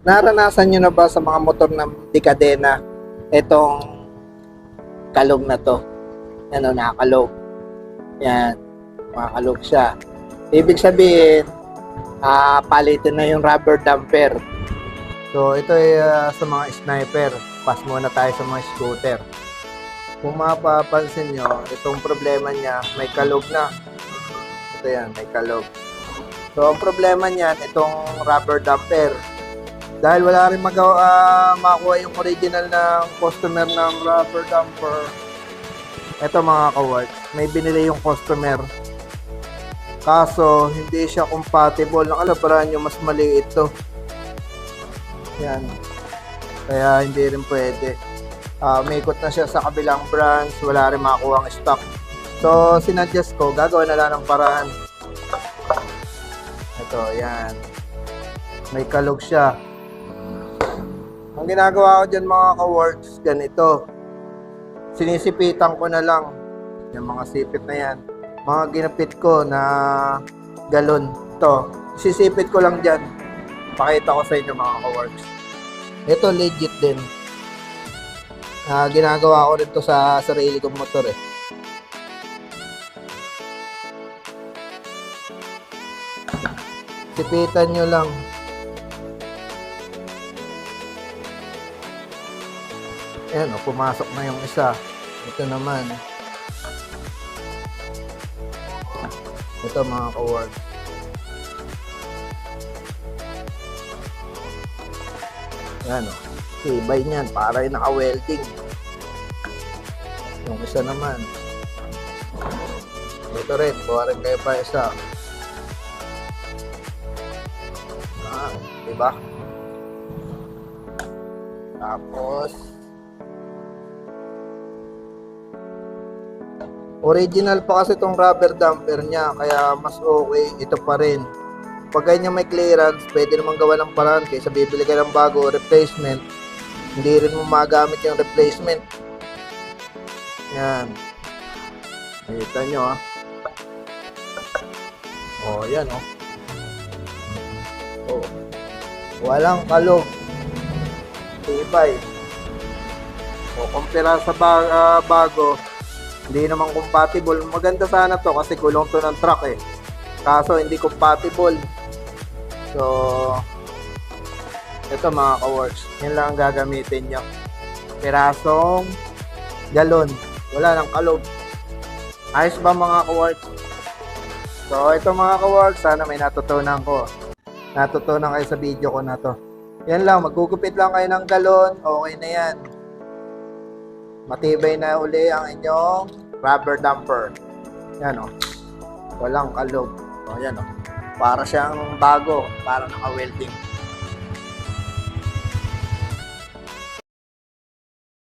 Naranasan nyo na ba sa mga motor ng Decadena itong kalog na to? Ano, nakakalog. Yan, makakalog siya. Ibig sabihin, ah palitin na yung rubber damper. So, ito ay ah, sa mga sniper. Pass muna tayo sa mga scooter. Kung mapapansin nyo, itong problema niya, may kalog na. Ito yan, may kalog. So, ang problema niyan, itong rubber damper. Dahil wala rin magawa, ah, makuha yung original ng customer ng rubber damper. Ito mga kaworks, may binili yung customer. Kaso, hindi siya compatible. Nakalabaran nyo, mas maliit to. Yan. Kaya hindi rin pwede. Ah, may ikot na siya sa kabilang branch, wala rin makuha ang stock. So, sinadjust ko, gagawin na lang ng paraan. Ito, yan. May kalog siya. Ang ginagawa ko dyan mga ka-works, ganito. Sinisipitan ko na lang. Yung mga sipit na yan. Mga ginapit ko na galon. Ito. Sisipit ko lang dyan. Pakita ko sa inyo mga ka-works. Ito legit din. Ah, ginagawa ko rin to sa sarili kong motor eh. Sipitan nyo lang. Ayan, oh, pumasok na yung isa. Ito naman. Ito mga ka-work. Ayan o. Tibay niyan. Para yung naka-welding. Yung isa naman. Ito rin. Kuha rin kayo pa isa. Ah, diba? Tapos, original pa kasi itong rubber damper niya, kaya mas okay, ito pa rin. Pag ganyan may clearance, pwede naman gawa ng paraan kaysa bibili ka ng bago replacement, hindi rin mo magamit yung replacement. Yan. Kita nyo ah. Oh, yan oh. Oh. Walang kalog. Tibay. O, kumpira sa ba- ah, bago, hindi naman compatible. Maganda sana to kasi gulong to ng truck eh. Kaso hindi compatible. So, ito mga ka-works. Yan lang ang gagamitin nyo. Pirasong galon. Wala nang kalog. Ayos ba mga ka-works? So, ito mga ka-works. Sana may natutunan ko. Natutunan kayo sa video ko na to. Yan lang. Magugupit lang kayo ng galon. Okay na yan. Matibay na uli ang inyong rubber damper. Yan o. Walang kalog. O yan o. Para siyang bago. Para naka-welding.